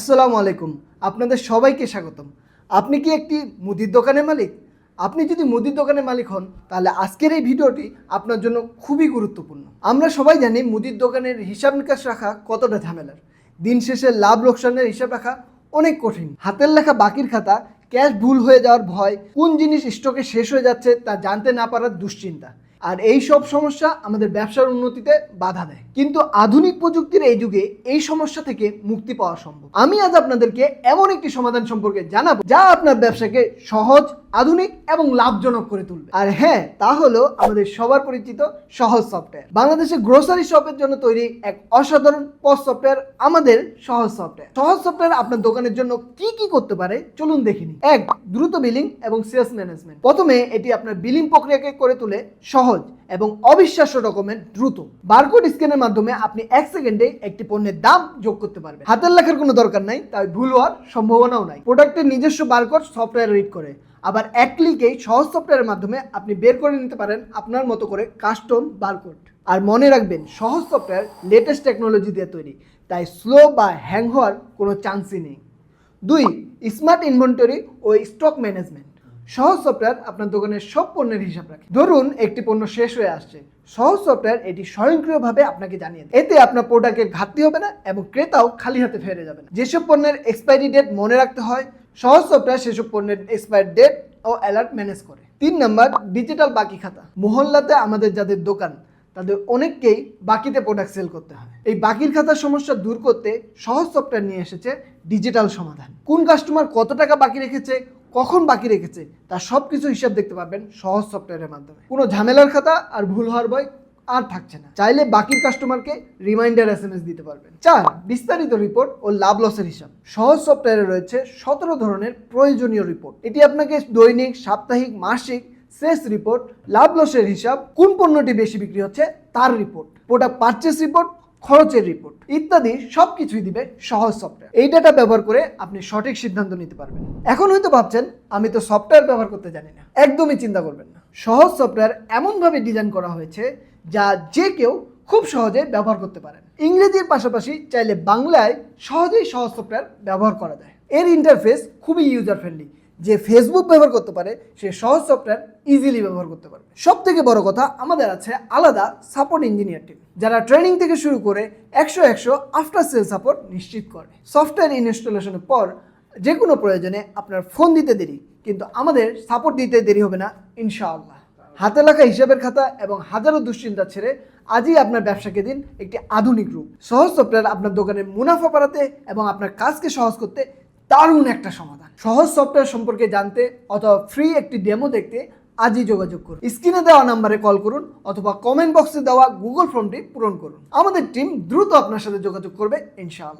আসসালামু আলাইকুম। আপনাদের সবাইকে স্বাগতম। আপনি কি একটি মুদির দোকানের মালিক? আপনি যদি মুদির দোকানের মালিক হন, তাহলে আজকের এই ভিডিওটি আপনার জন্য খুবই গুরুত্বপূর্ণ। আমরা সবাই জানি মুদির দোকানের হিসাব নিকাশ রাখা কতটা ঝামেলার। দিন শেষে লাভ লোকসানের হিসাব রাখা অনেক কঠিন। হাতের লেখা বাকির খাতা, ক্যাশ ভুল হয়ে যাওয়ার ভয়, কোন জিনিস স্টকে শেষ হয়ে যাচ্ছে তা জানতে না পারার দুশ্চিন্তা। আর এই সব সমস্যা আমাদের ব্যবসার উন্নতিতে বাধা দেয়। কিন্তু আধুনিক প্রযুক্তির এই যুগে এই সমস্যা থেকে মুক্তি পাওয়া সম্ভব। আমি আজ আপনাদেরকে এমন একটি সমাধান সম্পর্কে জানাব, যা আপনার ব্যবসাকে সহজ, আধুনিক এবং লাভজনক করে তুলবে। আর হ্যাঁ তা হলো আমাদের সবার পরিচিত সহজ সফটওয়্যার। বাংলাদেশে গ্রোসারি শপের জন্য তৈরি এক অসাধারণ পস সফটওয়্যার আমাদের সহজ সফটওয়্যার। সহজ সফটওয়্যার আপনার দোকানের জন্য কি কি করতে পারে চলুন দেখিনি। এক, দ্রুত বিলিং এবং সেলস ম্যানেজমেন্ট প্রথমে এটি আপনার বিলিং প্রক্রিয়াকে করে তুলে সহজ এবং অবিশ্বাস্য রকমের দ্রুত। বারকোড স্ক্যানের মাধ্যমে আপনি এক সেকেন্ডে একটি পণ্যের দাম যোগ করতে পারবেন। হাতের লেখার কোনো দরকার নাই, তাই ভুল হওয়ার সম্ভাবনাও নাই। প্রোডাক্টের নিজস্ব বারকোড সফটওয়্যার রিড করে। আবার এক ক্লিকেই সহজ সফটওয়্যারের মাধ্যমে আপনি বের করে নিতে পারেন আপনার মতো করে কাস্টম বারকোড। আর মনে রাখবেন, সহজ সফটওয়্যার লেটেস্ট টেকনোলজি দিয়ে তৈরি, তাই স্লো বা হ্যাং হওয়ার কোনো চান্সই নেই। দুই স্মার্ট ইনভেন্টরি ও স্টক ম্যানেজমেন্ট সহজ সফটওয়্যার আপনার দোকানের সব পণ্যের হিসাব রাখে। ধরুন, একটি পণ্য শেষ হয়ে আসছে। সহজ সফটওয়্যার এটি স্বয়ংক্রিয়ভাবে আপনাকে জানিয়ে দেয়। এতে আপনার প্রোডাক্টের ঘাটতি হবে না এবং ক্রেতাও খালি হাতে ফেরে যাবে না। যেসব পণ্যের এক্সপায়ারি ডেট মনে রাখতে হয়, সহজ সফটওয়্যার সেসব পণ্যের এক্সপায়ার ডেট ও অ্যালার্ট ম্যানেজ করে। তিন নাম্বার ডিজিটাল বাকি খাতা। মহল্লাতে আমাদের যাদের দোকান, তাদের অনেককেই বাকিতে প্রোডাক্ট সেল করতে হয়। এই বাকির খাতার সমস্যা দূর করতে সহজ সফটওয়্যার নিয়ে এসেছে ডিজিটাল সমাধান। কোন কাস্টমার কত টাকা বাকি রেখেছে কখন বাকি রেখেছে, তার সব কিছু হিসাব দেখতে পারবেন সহজ সফটওয়্যারের মাধ্যমে। কোনো ঝামেলার খাতা আর ভুল হওয়ার ভয় আর থাকছে না। চাইলে বাকির কাস্টমারকে রিমাইন্ডার এস এম এস দিতে পারবেন। চার, বিস্তারিত রিপোর্ট ও লাভ লসের হিসাব। সহজ সফটওয়্যারে রয়েছে সতেরো ধরনের প্রয়োজনীয় রিপোর্ট এটি আপনাকে দৈনিক, সাপ্তাহিক, মাসিক শেষ রিপোর্ট লাভ লসের হিসাব, কোন পণ্যটি বেশি বিক্রি হচ্ছে তার রিপোর্ট প্রোডাক্ট পারচেস রিপোর্ট খরচের রিপোর্ট ইত্যাদি সব কিছুই দিবে সহজ সফটওয়্যার এই ডাটা ব্যবহার করে আপনি সঠিক সিদ্ধান্ত নিতে পারবেন। এখন হয়তো ভাবছেন, আমি তো সফটওয়্যার ব্যবহার করতে জানি না। একদমই চিন্তা করবেন না। সহজ সফটওয়্যার এমনভাবে ডিজাইন করা হয়েছে, যা যে কেউ খুব সহজে ব্যবহার করতে পারেন। ইংরেজির পাশাপাশি চাইলে বাংলায় সহজেই সহজ সফটওয়্যার ব্যবহার করা যায়। এর ইন্টারফেস খুবই ইউজার ফ্রেন্ডলি যে ফেসবুক ব্যবহার করতে পারে, সে সহজ সফটওয়্যার ইজিলি ব্যবহার করতে পারবে। সব থেকে বড় কথা, আমাদের আছে আলাদা সাপোর্ট ইঞ্জিনিয়ার টিম যারা ট্রেনিং থেকে শুরু করে একশো একশো আফটার সেল সাপোর্ট নিশ্চিত করে। সফটওয়্যার ইনস্টলেশনের পর যে কোনো প্রয়োজনে আপনার ফোন দিতে দেরি, কিন্তু আমাদের সাপোর্ট দিতে দেরি হবে না, ইনশাআল্লাহ। হাতে লেখা হিসাবের খাতা এবং হাজারো দুশ্চিন্তা ছেড়ে আজই আপনার ব্যবসাকে দিন একটি আধুনিক রূপ। সহজ সফটওয়্যার আপনার দোকানের মুনাফা বাড়াতে এবং আপনার কাজকে সহজ করতে দারুণ একটা সমাধান। সহজ সফটওয়্যার সম্পর্কে জানতে অথবা ফ্রি একটি ডেমো দেখতে আজই যোগাযোগ করুন। স্ক্রিনে দেওয়া নাম্বারে কল করুন অথবা কমেন্ট বক্সে দেওয়া গুগল ফর্মটি পূরণ করুন। আমাদের টিম দ্রুত আপনার সাথে যোগাযোগ করবে, ইনশাআল্লাহ।